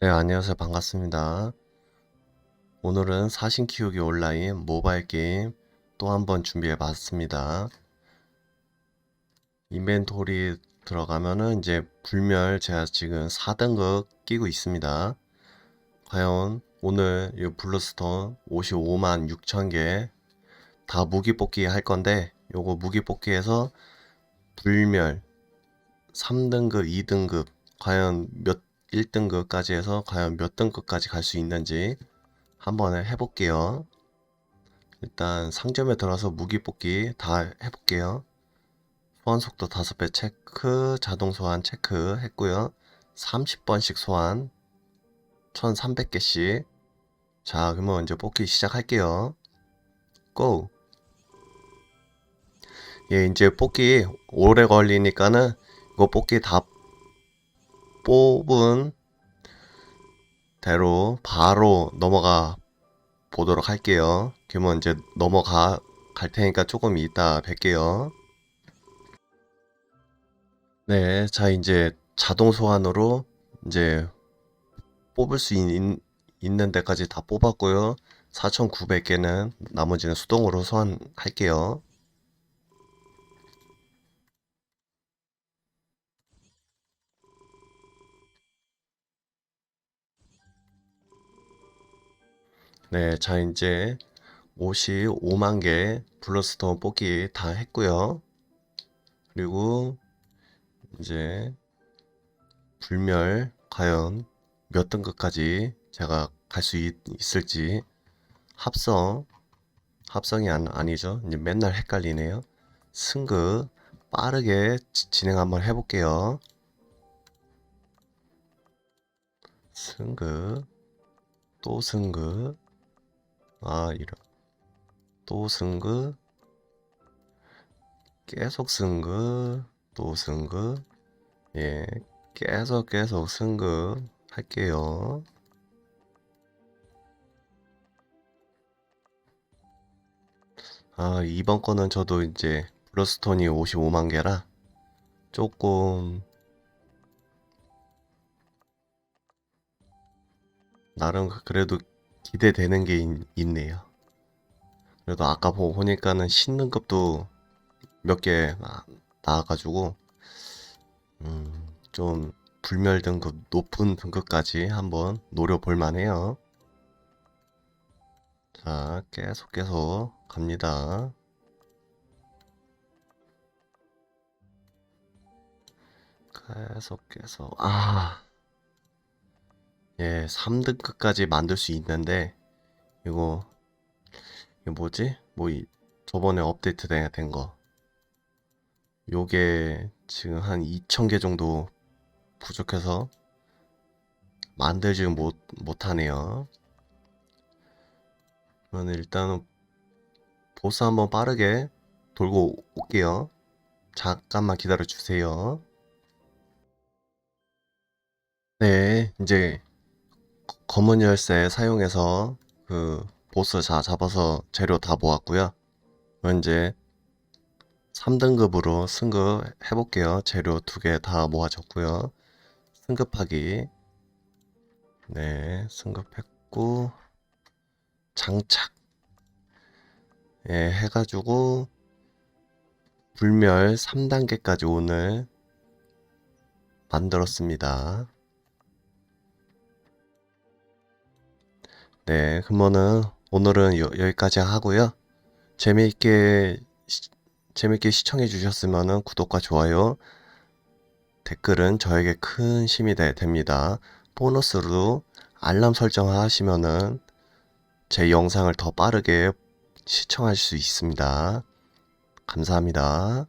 네, 안녕하세요. 반갑습니다. 오늘은 사신 키우기 온라인 모바일 게임 또 한 번 준비해 봤습니다. 인벤토리 들어가면은 이제 불멸 제가 지금 4등급 끼고 있습니다. 과연 오늘 이 블루스톤 55만 6천 개 다 무기 뽑기 할 건데 요거 무기 뽑기에서 불멸 3등급, 2등급 과연 몇 1등급까지 해서 과연 몇 등급까지 갈 수 있는지 한번 해볼게요. 일단 상점에 들어가서 무기 뽑기 다 해볼게요. 소환 속도 5배 체크, 자동 소환 체크 했고요. 30번씩 소환, 1300개씩. 자, 그러면 이제 뽑기 시작할게요. 고! 예, 이제 뽑기 오래 걸리니까는 이거 뽑기 다 뽑은 대로 바로 넘어가 보도록 할게요. 그러면 이제 넘어가 갈 테니까 조금 이따 뵐게요. 네, 자 이제 자동 소환으로 이제 뽑을 수 있, 있는 데까지 다 뽑았고요. 4,900개는 나머지는 수동으로 소환할게요. 네, 자 이제 55만 개 블러스톤 뽑기 다 했고요. 그리고 이제 불멸 과연 몇 등급까지 제가 갈 수 있을지 합성 합성이 안, 아니죠. 이제 맨날 헷갈리네요. 승급 빠르게 지- 진행 한번 해볼게요. 승급 또 승급 아 이런. 또 승급 계속 승급 또 승급 예 계속 계속 승급 할게요. 아 이번 거는 저도 이제 블러스톤이 55만 개라 조금 나름 그래도 기대되는 게 있, 있네요 그래도 아까 보- 보니까는 신등급도 몇 개 나와가지고 음, 좀 불멸 등급 높은 등급까지 한번 노려볼 만해요. 자, 계속 계속 갑니다. 계속 계속 아, 예, 3등급까지 만들 수 있는데 이거 이거 뭐지? 뭐 이, 저번에 업데이트 된 거. 요게 지금 한 2,000개 정도 부족해서 만들지 못, 못하네요. 그러면 일단은 보스 한번 빠르게 돌고 올게요. 잠깐만 기다려 주세요. 네, 이제 검은 열쇠 사용해서 그 보스 자 잡아서 재료 다 모았고요. 이제 3등급으로 승급 해볼게요. 재료 두 개 다 모아졌고요. 승급하기. 네, 승급했고, 장착. 예, 해가지고, 불멸 3단계까지 오늘 만들었습니다. 네, 그러면은 오늘은 여, 여기까지 하고요. 재미있게 시- 재밌게 시청해 주셨으면 구독과 좋아요, 댓글은 저에게 큰 힘이 되- 됩니다. 보너스로 알람 설정하시면은 제 영상을 더 빠르게 시청할 수 있습니다. 감사합니다.